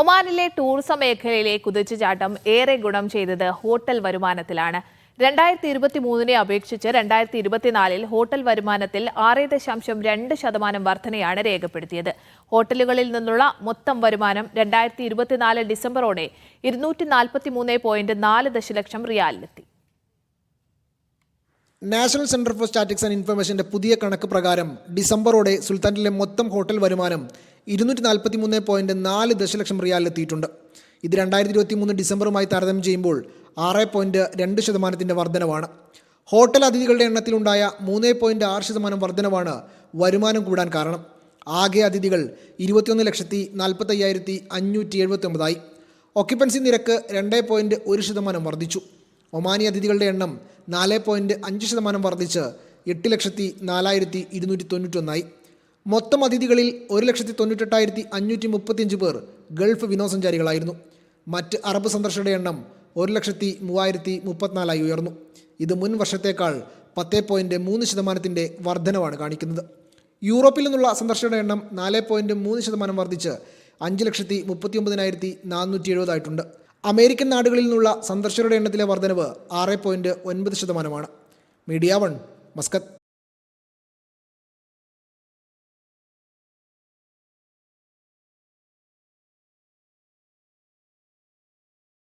ഒമാനിലെ ടൂറിസം മേഖലയിലെ കുതിച്ചുചാട്ടം ഏറെ ഗുണം ചെയ്തത് ഹോട്ടൽ വരുമാനത്തിലാണ്. രണ്ടായിരത്തി ഇരുപത്തി മൂന്നിനെ അപേക്ഷിച്ച് രണ്ടായിരത്തി ഇരുപത്തിനാലിൽ ഹോട്ടൽ വരുമാനത്തിൽ ആറ് ദശാംശം രണ്ട് ശതമാനം വർധനയാണ് രേഖപ്പെടുത്തിയത്. ഹോട്ടലുകളിൽ നിന്നുള്ള മൊത്തം വരുമാനം രണ്ടായിരത്തി ഇരുപത്തിനാല് ഡിസംബറോടെ ഇരുന്നൂറ്റി നാൽപ്പത്തി മൂന്ന് പോയിന്റ് നാല് ദശലക്ഷം റിയാലിലെത്തി. National centre for statistics and ഇൻഫർമേഷന്റെ പുതിയ കണക്ക് പ്രകാരം ഡിസംബറോടെ സുൽത്താനിലെ മൊത്തം ഹോട്ടൽ വരുമാനം ഇരുന്നൂറ്റി നാൽപ്പത്തി മൂന്ന് പോയിന്റ് നാല് ദശലക്ഷം റിയാലിലെത്തിയിട്ടുണ്ട് ഇത് രണ്ടായിരത്തി ഇരുപത്തി മൂന്ന് ഡിസംബറുമായി താരതമ്യം ചെയ്യുമ്പോൾ ആറ് പോയിന്റ് രണ്ട് ശതമാനത്തിന്റെ വർധനവാണ്. ഹോട്ടൽ അതിഥികളുടെ എണ്ണത്തിലുണ്ടായ മൂന്ന് പോയിന്റ് ആറ് ശതമാനം വർധനവാണ് വരുമാനം കൂടാൻ കാരണം. ആകെ അതിഥികൾ ഇരുപത്തിയൊന്ന് ലക്ഷത്തി നാൽപ്പത്തയ്യായിരത്തി അഞ്ഞൂറ്റി എഴുപത്തി ഒമ്പതായി ഒക്യുപ്പൻസി നിരക്ക് രണ്ട് പോയിന്റ് ഒരു ശതമാനം വർദ്ധിച്ചു ഒമാനി അതിഥികളുടെ എണ്ണം നാല് പോയിന്റ് അഞ്ച് ശതമാനം വർദ്ധിച്ച് എട്ട് ലക്ഷത്തി നാലായിരത്തി ഇരുന്നൂറ്റി തൊണ്ണൂറ്റൊന്നായി. മൊത്തം അതിഥികളിൽ ഒരു ലക്ഷത്തി തൊണ്ണൂറ്റെട്ടായിരത്തി അഞ്ഞൂറ്റി മുപ്പത്തിയഞ്ച് പേർ ഗൾഫ് വിനോദസഞ്ചാരികളായിരുന്നു. മറ്റ് അറബ് സന്ദർശകരുടെ എണ്ണം ഒരു ലക്ഷത്തി മൂവായിരത്തി മുപ്പത്തിനാലായി ഉയർന്നു. ഇത് മുൻ വർഷത്തേക്കാൾ പത്ത് പോയിന്റ് മൂന്ന് ശതമാനത്തിന്റെ വർധനവാണ് കാണിക്കുന്നത്. യൂറോപ്പിൽ നിന്നുള്ള സന്ദർശകരുടെ എണ്ണം നാല് പോയിന്റ് മൂന്ന് ശതമാനം വർദ്ധിച്ച് അഞ്ച് ലക്ഷത്തി മുപ്പത്തി ഒമ്പതിനായിരത്തി നാനൂറ്റി എഴുപതായിട്ടുണ്ട്. അമേരിക്കൻ നാടുകളിൽ നിന്നുള്ള സന്ദർശകരുടെ എണ്ണത്തിലെ വർധനവ് ആറ് പോയിന്റ് ഒൻപത് ശതമാനമാണ്. Media one Muscat.